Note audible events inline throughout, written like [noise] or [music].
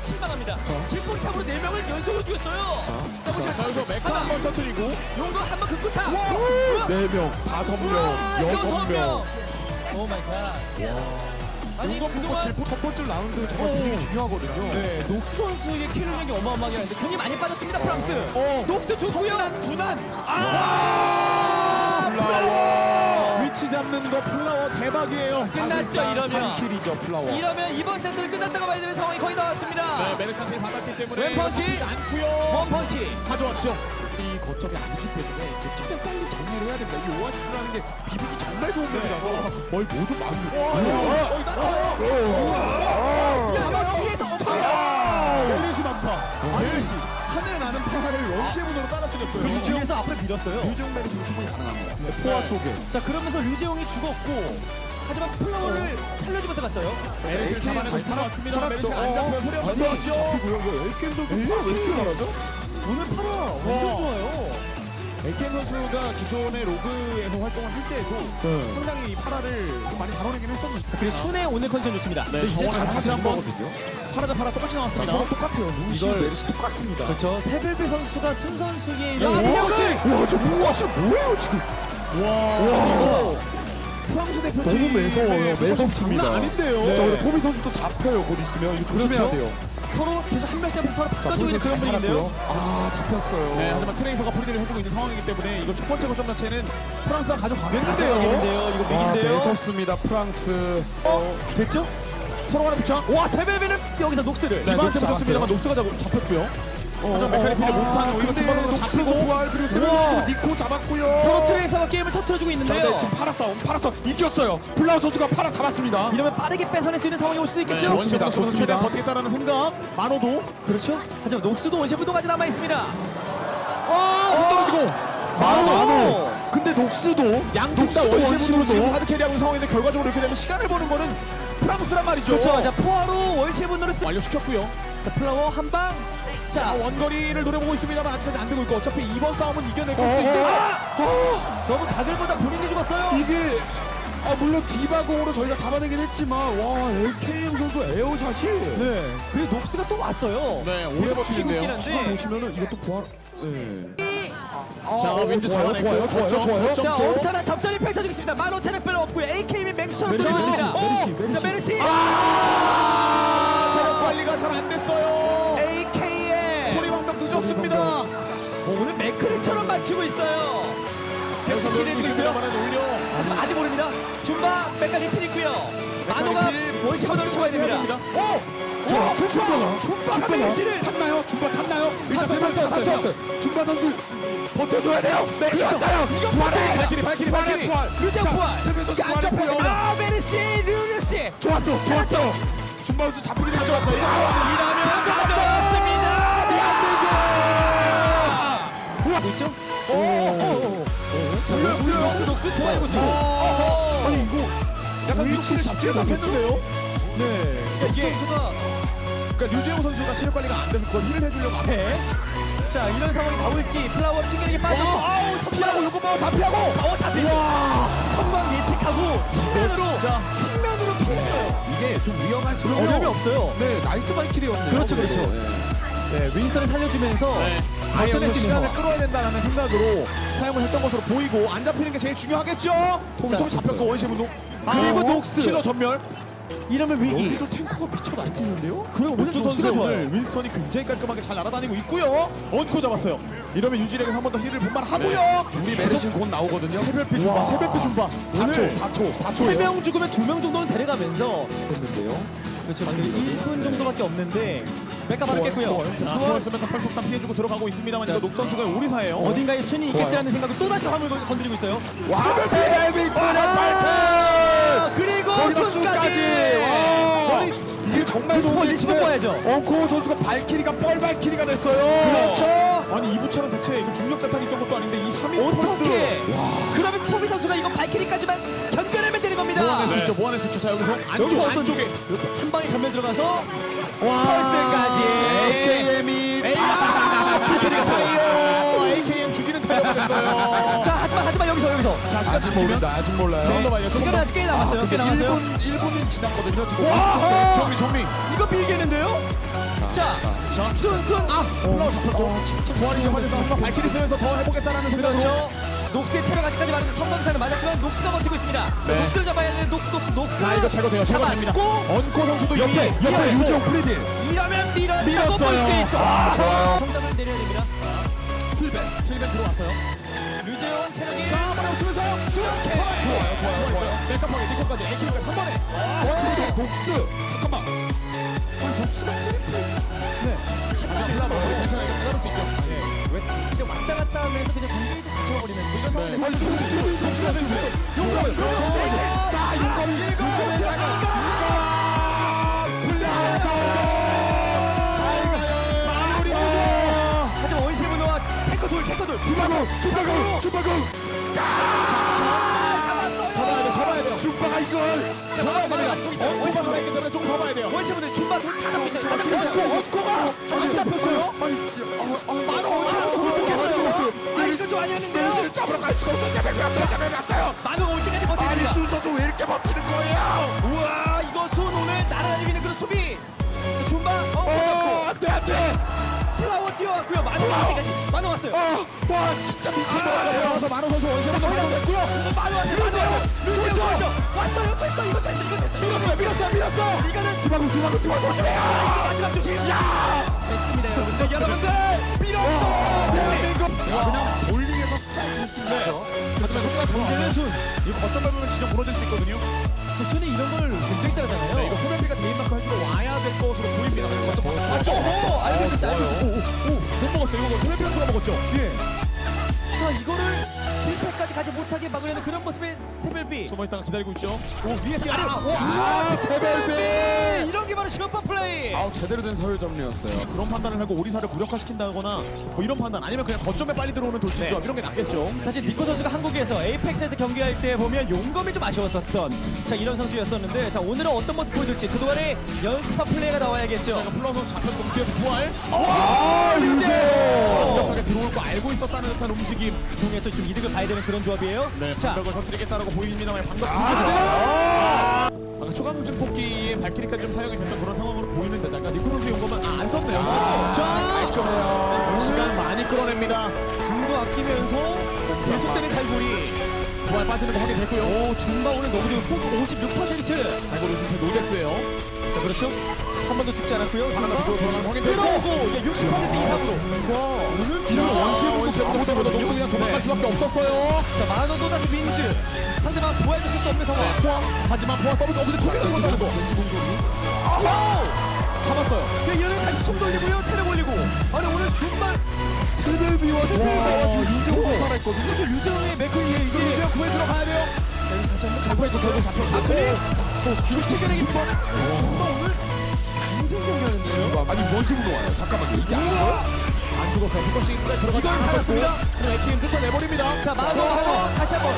실망합니다. 질풍참으로 4명을 연속으로 죽였어요. 자, 보시면 자, 여기서 메카 하나, 한번 터뜨리고 용도 한번 긋고 차. 네 명, 다섯 명, 여섯 명. 오 마이 갓. 아니 보고 그동안 질풍 첫 번째 라운드 정말 분위기 중요하거든요. 네, 녹스 선수에게 킬력이 어마어마하게 하는데 근이 많이 빠졌습니다 프랑스. 어. 녹스 좋고요. 두난. 아! 플라워. 잡는 거 플라워 대박이에요. 끝났죠, 이러면. 3킬이죠 플라워. 이러면 이번 세트는 끝났다고 봐야 되는 상황이 거의 나왔습니다. 네, 메르샨테를 받았기 때문에 왼펀치. 않고요. 원펀치. 가져왔죠. 이 거점이 아니기 때문에 이제 최대한 빨리 정리를 해야 됩니다. 이 오아시스라는 게 비비기 정말 좋은 맵이라서 거의 모두 많이. 어, 따라와요. 잡아 뒤에서 엎어요. 메르시 많다. 메르시. 하늘 나는 파라를 원시문으로 따라 그 뒤에서 앞으로 밀었어요. 맵이 충분히 가능합니다. 포화 속에. 자 그러면서 류재용이 죽었고 하지만 플라워를 살려주면서 갔어요. 메르시를 잡아내고 살아왔습니다. 메르시 안 잡혀요. 소리 아니, 들어왔죠. 잡히고요. 이거 선수 왜 이렇게 잘하죠? 오늘 파라 완전 좋아요. 에이켄 선수가 기존의 로그에서 활동을 할 때에도 상당히 이 파라를 많이 다뤄내긴 했었는데 그리고 순의 오늘 컨디션 좋습니다. 네, 이제 다시 한 번 거거든요. 파라다 파라 똑같이 나왔습니다. 서로 똑같아요. 루시 이걸- 메르시 똑같습니다. 그렇죠. 세벨베 선수가 순 선수의 야! 위력을 와, 저 무엇이 뭐예요 지금? 와, 너무 매서워요. 매섭습니다. 장난 아닌데요. 자, 그리고 토비 선수도 잡혀요. 곧 있으면 이거 조심해야 그렇죠. 돼요. 서로 계속 한 명씩 앞에서 서로 자, 바꿔주고 있는 그런 잘 분위기인데요. 아, 잡혔어요. 네, 하지만 트레이서가 프리드를 해주고 있는 상황이기 때문에 이거 첫 번째 거점 자체는 프랑스가 가져가겠는데요. 가져가겠는데요. 이거 아, 위기인데요. 매섭습니다. 프랑스. 어, 됐죠? 서로 간에 부착. 와 세벨베는 여기서 녹스를. 네, 기반한테 녹스 붙였습니다만 녹스가 잡- 잡혔고요. 하지만 메카니피를 못하는 오히려 근데 잡히고 부활 그리고. 세븐 니코 잡았고요. 서로 트레이서가 게임을 터트려주고 자, 있는데요. 근데 지금 파라 싸움, 파라 싸움 이겼어요. 플라우 선수가 파라 잡았습니다. 이러면 빠르게 뺏어낼 수 있는 상황이 올 수도 있겠죠. 좋습니다, 원시부터 최대한 좋습니다. 버티겠다라는 생각. 만호도. 그렇죠. 하지만 녹스도 원시부동까지 남아 있습니다. 아, 못 떨어지고. 마노. 근데 녹스도 양팀 다 녹스도 원시부로 지금 원시부도 하드 캐리하고 있는 상황인데 결과적으로 이렇게 되면 시간을 버는 거는 프랑스란 말이죠. 그렇죠. 자 포화로 원시분으로 쓰. 완료시켰고요. 자 플라워 한 방. 자, 자 원거리를 노려보고 있습니다만 아직까지 안 되고 있고 어차피 이번 싸움은 이겨낼 수 어, 있어요. 아! 너무 가들보다 본인이 죽었어요. 이게 아 물론 디바공으로 저희가 잡아내긴 했지만 와 LKM 선수 에어샷이 네. 그리고 녹스가 또 왔어요. 네, 오래 버티는데요. 지금 한데. 보시면은 이것도 부활 네. 자, 윈드 좋아요, 잡아냈고요. 좋아요, 좋아요, 좋아요. 자 쪽. 엄청난 접전이 펼쳐지겠습니다. 만원 체력 별로 없고요. AKB 맹수처럼 메르시, 들어갔습니다. 있고요. 있습니다만 올려. 하지만 아직 모릅니다. 줌바 메카니 필 있고요. 마노가 메카니 필 원시번호를 쳐야 됩니다. 오! 자, 춤바가 메르시를 탔나요? 중바 탔나요? 탔어요, 탔어요, 탔어요. 중바 선수 버텨줘야 돼요. 네, 그렇죠. 이거 부활해. 발키리, 발키리, 발키리. 부활. 자, 부활. 선수 부활했고요. 잡혔습니다. 아 메르시 류르시 좋았어, 좋았어. 중바 선수 잡히게 됐죠. 가져왔어요. 이러면 가져왔습니다. 있죠? 녹스 녹스 녹스 좋아지고 있어요. 아니 이거 약간 위치를 잡지를 못했는데요. 네. 이게 이게 선수가 그러니까 류재용 선수가 체력 관리가 안 돼서 그걸 힐을 해주려고 앞에. 네. 자 이런 상황이 나올지 플라워 튕기는 빠졌고 아우 피하고 요거 봐, 다 피하고. 어, 다 피했어. 성광 예측하고 측면으로 진짜. 측면으로 피했어요. 이게 좀 위험할수록 어려움이 없어요. 네, 나이스 발키리였네요. 그렇죠, 그래도. 그렇죠. 네. 네, 윈스턴을 살려주면서 아예 버텨낼 수 있는 시간을. 끌어야 된다는 생각으로 사용을 했던 것으로 보이고 안 잡히는 게 제일 중요하겠죠. 자, 잡혔고 원시분도 그리고 아, 녹스. 킬러 전멸. 이러면 위기. 여기도 탱커가 미쳐 날뛰는데요? 그리고 오늘 녹스 녹스가 선수 좋아요. 오늘 윈스턴이 굉장히 깔끔하게 잘 날아다니고 있고요. 얹고 잡았어요. 이러면 유지력에서 한번 더 힐을 본만 하고요. 우리 메르신 곧 나오거든요. 새별빛 줌바, 새별빛 줌바. 4초, 4초, 4초예요. 세명 죽으면 두명 정도는 데려가면서 됐는데요. 그렇죠. 지금 1분 정도밖에 없는데 받겠고요. 자, 초월 쓰면서 팔속탄 피해주고 들어가고 있습니다만 자, 이거 녹 선수가 오리사예요. 어딘가에 순위 좋아요. 있겠지라는 생각을 또 다시 화물 건- 건드리고 있어요. 와, 세벨비 트랙 아, 그리고 순까지. 머리 이게 정말 리스폰, 좋은 위치는 봐야죠. 엉코 선수가 발키리가 뻘 발키리가 됐어요. 그렇죠. 아니 이부처럼 대체 이거 중력 자탄이 있던 것도 아닌데 이 3인 어떻게? 그러면서 토비 선수가 이거 발키리까지만 견뎌내면 되는 겁니다. 모아낼 수 있죠, 모아낼 수 있죠. 자 여기서 안쪽, 여기서 어떤 안쪽에. 이렇게 한 방에 전면 들어가서 와. 펄스까지. AKM이 아, 죽이는 타이어. AKM 죽이는 타이어가 됐어요. 자 하지만 하지만 여기서 여기서 자, 시간 아직 모른다. 아직 몰라요. 좀더 말려. 시간이 아직 꽤 남았어요. 꽤 남았어요. 1분 1분은 지났거든요. 지금. 와, 정리, 정리. 이거 비기겠는데요? 자, 순순. 아, 플라워 잡혔고 부활이 잡아줘서 한번 발키리 쓰면서 더 해보겠다라는 생각으로 그렇죠. 많은데 선방사는 맞았지만 녹스가 버티고 있습니다. 네. 녹스를 잡아야 되는데 녹스, 녹스, 녹스. 자 이거 제거돼요 제거됩니다 언코 선수도 옆에 옆에 유정 프레디. 이러면 밀었다고 밀었어요. 볼수 있죠. 아, 좋아요. 정답을 내려야 됩니다. 킬벤 킬벤 들어왔어요 류재용 체력이 자 웃으면서 수영캐 좋아요 좋아요 좋아요 백업하게 니코까지 에이킬백 한 번에 와, 독스. 잠깐만. 아니 독수가 트리플 네. 아, 아니었는데 요. 잡으러 갈 수가 없어. 잡아놨어요. 잡아놨어요. 만원 올 때까지 아니 됩니다. 순서도 왜 이렇게 버티는 거예요? 우와, 이거 순 오늘 날아다니고 있는 그런 수비. 자, 중반 어, 어, 잡고 안돼 안돼. 플라워 뛰어왔고요. 만원 올 때까지 만원 왔어요. 어, 와 진짜 미친 것 같아요. 들어가서 만원 선수 원시로 걸렸고요. 만원 왔어요. 맞아요. 루지오 왔죠. 왔어요. 됐어. 이거 됐어. 이거 됐어. 밀었어요, 밀었어요, 밀었어. 이거는 주바구 주바구 주바구 조심해요. 자, 이거 마지막 조심. 야! 됐습니다, 여러분들. 여러분들 밀었어. 대한민국. 그냥 볼 링에서 스트라이크 느낌이죠. 하지만 문제는 순. 이거 거점 밟으면 진짜 무너질 수 있거든요. 그 순이 이런 걸 굉장히 따르잖아요. 네, 이거 소변비가 대인마크 해주러 와야 될 것으로 보입니다. 거점 맞죠? 오, 알고 있었어요. 알고 있었어요. 못 먹었어요. 이거 소변비 선수가 먹었죠? 예. 자, 이거를 실패까지 가지 못하게 막으려는 그런 모습의 세벨비. 숨어 있다가 기다리고 있죠. 오, 위에서 아래. 아, 세벨비. 이런 게 바로 슈퍼 플레이. 아우 제대로 된 서열 정리였어요. 그런 판단을 하고 오리사를 무력화시킨다거나 뭐 이런 판단 아니면 그냥 거점에 빨리 들어오는 돌진 네. 조합 이런 게 낫겠죠. 사실 니코 선수가 한국에서 에이펙스에서 경기할 때 보면 용검이 좀 아쉬웠었던 자 이런 선수였었는데 자 오늘은 어떤 모습 보여줄지 그동안의 연습한 플레이가 나와야겠죠. 자, 플러 선수 잡혔고 뒤에서 부활. 아, 완벽하게 들어올 거 알고 있었다는 듯한 움직임. 중에서 좀 이득을 봐야 되는 그런 조합이에요. 네, 자, 방벽을 터뜨리겠다라고 보입니다만 방금 아~ 아까 초강증 뽑기에 발키리까지 좀 사용이 됐던 그런 상황으로 보이는 데다가 니코 선수 용검은 아, 안 썼네요. 자, 깔끔해요. 시간 많이 끌어냅니다. 중도 아끼면서 계속되는 갈고리. 부활 빠지는 거 확인됐고요. 오, 중바 오늘 너무 좋은 훅 56%. 발골 선수 노데스예요. 자, 그렇죠. 한 번도 죽지 않았고요. 들어가는 거 확인됐고. 예, 60% 이상으로. 오늘 자, 원시 아무보다 너무 그냥 도망갈 수밖에 없었어요. 자, 만호도 다시 민즈. 상대방 보여줄 수 없는 상황. 포항 하지만 포항 더블 더블 통해서 들어가는 거. 와우! 잡았어요. 네, 얘는 다시 손 돌리고요. 체력 올리고. 아니 오늘 중반 세별비와 와, 지금 윤정호 살아있거든요. 이렇게 류재웅의 맥크리에 이제 이제 구해 들어가야 돼요. 다시 한번 잡고 있고 결국 잡혔죠. 아 그래? 이거 체결의 중반 중반 오늘 인생 경기하는데요. 아니 원심으로 와요. 잠깐만요. 이게 안 죽어요? 안 죽었어요. 두 번씩 인구에 들어가지 살았습니다. 그럼 에키임 쫓아내버립니다. 자 마노 하나 다시 한번.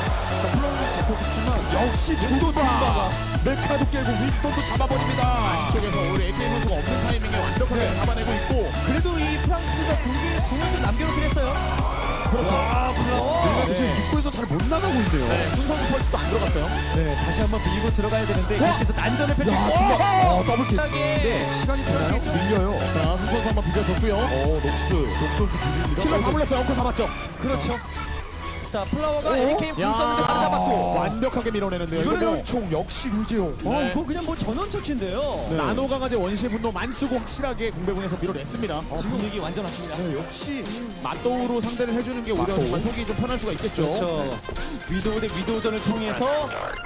플러는 잡혔지만 역시 중도 중바가 메카도 깨고 윈스턴도 잡아버립니다. 쪽에서 우리 에키임 선수가 없는 타이밍에 완벽하게 잡아내고 있고. 그래도 이 프랑스가 두개 공연을 남겨놓긴 했어요. 그렇죠. 와 내가 블러. 지금 입구에서 잘 못 나가고 있네요. 네, 순선수 펄스도 안 들어갔어요. 네 다시 한번 밀고 들어가야 되는데 계속해서 난전을 펼치고. 야, 중간. 어, 더블 킥. 갑자기. 네, 시간이 되나요? 밀려요. 자, 순선수 한번 비벼줬고요. 어, 녹스. 녹스 선수 비깁니다. 킬러 다 물렸어요. 엉커 잡았죠. 그렇죠. 자 플라워가 오. AKM 궁 썼는데 바로 잡았고. 완벽하게 밀어내는데요. 이거는 이거는 총 역시 류재용. 어, 네. 그거 그냥 뭐 전원 처치인데요. 네. 나노 강아지 원시 분노 만쓰고 확실하게 공배분에서 밀어냈습니다. 어, 지금 분위기 완전 맞습니다. 네, 역시 맞도우로 상대를 해주는 게 오히려 맞도우. 정말 속이 좀 편할 수가 있겠죠. 그렇죠. 위도우 대 위도우전을 통해서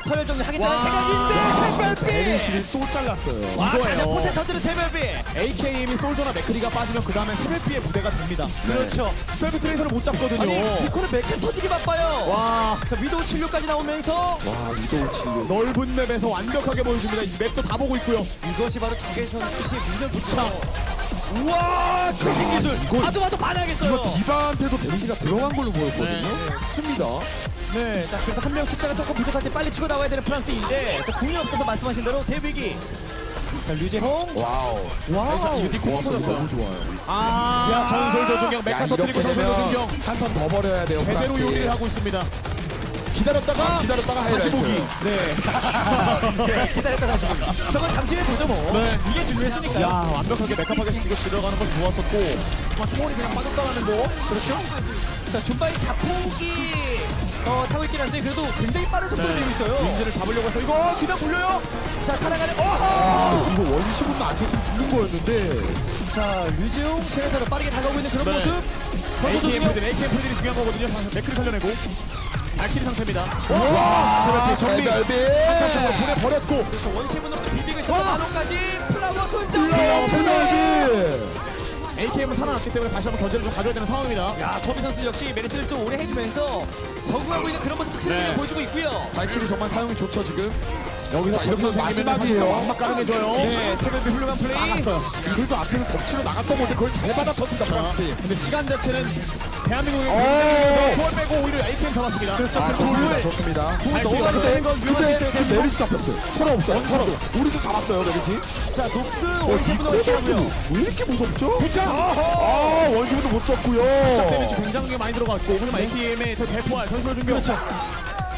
서열 정리하겠다는 와. 생각인데 세별비. 베리실이 또 잘랐어요. 와, 이거예요. 다시 포텐 터지는 세별비. AKM이 솔저나 맥크리가 빠지면 그 다음에 스맵비의 무대가 됩니다. 그렇죠. 셀프 트레이서를 못 잡거든요. 아니 디코는 몇개 터지기 바빠요. 와 자 위도우 76까지 나오면서 와, 이도우 진료. 넓은 맵에서 완벽하게 보여줍니다. 이 맵도 다 보고 있고요. 이것이 바로 적외선 투시의 능력이죠. 우와 최신 기술. 봐도 봐도 반하겠어요. 이거 디바한테도 데미지가 들어간 걸로 보였거든요. 습니다. 네, 자 그래도 한명 숫자가 조금 부족할 때 빨리 치고 나와야 되는 프랑스인데 자 궁이 없어서 말씀하신 대로 대비기. 자 류재홍. 와우. 와우. 니코 와, 터졌어요. 너무 좋아요. 아, 야. 전설 조준경 메카 야, 터트리고 이렇게 전설 되면 조준경 한턴 더 버려야 돼요. 제대로 프랑스. 요리를 하고 있습니다. 기다렸다가 기다렸다가 다시 하이라이트. 보기. 네. 네, [laughs] 기다렸다 다시 보기. 저건 잠시 후에 보죠 뭐. 네. 이게 중요했으니까요. 야 완벽하게 메카파게 시키고 들어가는 건 좋았었고 정말 초월이 그냥 빠졌다라는 거 그렇죠. 자, 준바이 자폭이 어, 차고 있긴 한데 그래도 굉장히 빠른 속도로 네. 내고 있어요. 인지를 잡으려고 해서 이거 그냥 돌려요 자, 살아가는 어허! 아, 이거 원시분도 안 썼으면 죽는 거였는데. 자, 류지용 체에서로 빠르게 다가오고 있는 그런 네. 모습. 선수도 AKM 중요. 푸들 AKM 푸들이 중요한 거거든요 맥크를 살려내고 발키리 상태입니다 와, 정리 달달비. 한칸쪽으로 보내버렸고 그래서 원시문으로 비비고 있어. 만호까지 AKM은 살아났기 때문에 다시 한번 견제를 좀 가져야 되는 상황입니다 야, 토비 선수 역시 메리스를 좀 오래 해주면서 적응하고 있는 그런 모습 확실하게 네. 보여주고 있고요. 발길이 정말 사용이 좋죠 지금. 여기서 자, 이러면 마지막이에요. 완막 가능해져요 네, 새벽비 훌륭한 플레이. 나갔어요 그래도 앞에는 덮치러 나갔던 건데 그걸 잘 받아쳤습니다 프랑스 팀. 근데 시간 자체는 대한민국의 오. 초월 빼고 오히려 AKM 잡았습니다 그렇죠. 아그 좋습니다 공을 좋습니다. 발키리 너무 잡았어요. 되는 건 위험할 수 근데 있어요. 지금 메리시 잡혔어요. 서로 없어요. 서로. 우리도 잡았어요 메리시. 자, 녹스 어, 원시문으로 디코 어떻게 하고요? 선수 왜 이렇게 무섭죠? 부자 아 원시분도 못 썼고요. 데미지 굉장히 많이 들어갔고 하지만 AKM의 대포할 선수를 준비 그렇죠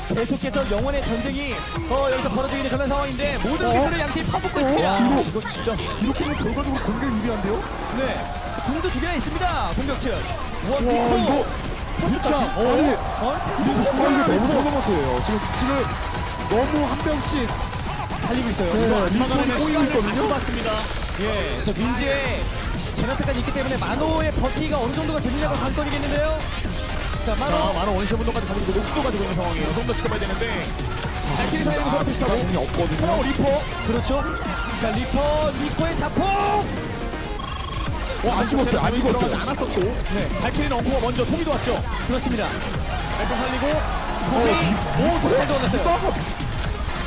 계속해서 영혼의 전쟁이 어, 여기서 벌어지고 있는 그런 상황인데 모든 기술을 양팀 퍼붓고 있습니다. 야 이거 진짜 이렇게 하면 결과적으로 공격 유리한데요? 네. 자, 궁도 두 개나 있습니다. 공격층. 원 와. 이거 부자 아니 어, 이거 이거 너무 토너먼트예요. 지금 지금 너무 한 병씩 달리고 있어요. 네, 꼬이고 시간을 다시 있거든요. 봤습니다 예. 저 민지의 제나트까지 있기 때문에 만호의 버티기가 어느 정도가 되느냐가 관건이겠는데요. 자, 자 만호. 많은 원시 분도까지 가지고 있고 녹도 가지고 있는 상황이에요 좀 더 지켜봐야 되는데 발키리 사이는 서로 비슷하고 공이 없거든요. 리퍼 그렇죠. 자, 리퍼, 리퍼의 자폭. 어, 안 죽었어요. 안 죽었어요. 않았었고 네. 발키리는 엉코가 먼저 통이도 왔죠 그렇습니다. 발코 살리고 어, 도지 오, 잘 넣어놨어요.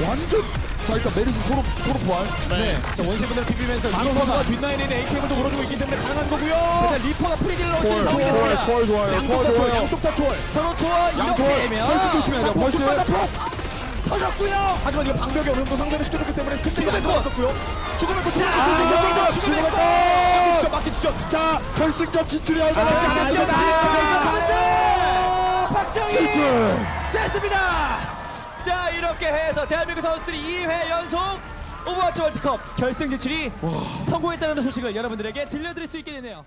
완전 자 일단 메리시 소로 소로 부활. 네. 자, 원시분들 비비면서 리퍼가 뒷라인에 있는 AKM을 또 몰아주고 있기 때문에 가능한 거고요 일단 리퍼가 프리딜러 초월 초월. 초월 좋아요. 초월 좋아요. 양쪽 다 초월 서로 초월 양초월 펄스 조심해야 돼요. 펄스. 터졌고요 하지만 이거 방벽이 어느 정도 상대를 시켜줬기 때문에 특징이 안 들어갔었고요 죽으면 고 죽으면 아, 고 죽으면 고 막기 직전 자 결승전 진출이 아, 얼마나 자, 진출. 박정희 진출. 됐습니다. 자 이렇게 해서 대한민국 선수들이 2회 연속 오버워치 월드컵 결승 진출이 성공했다는 소식을 여러분들에게 들려드릴 수 있게 되네요.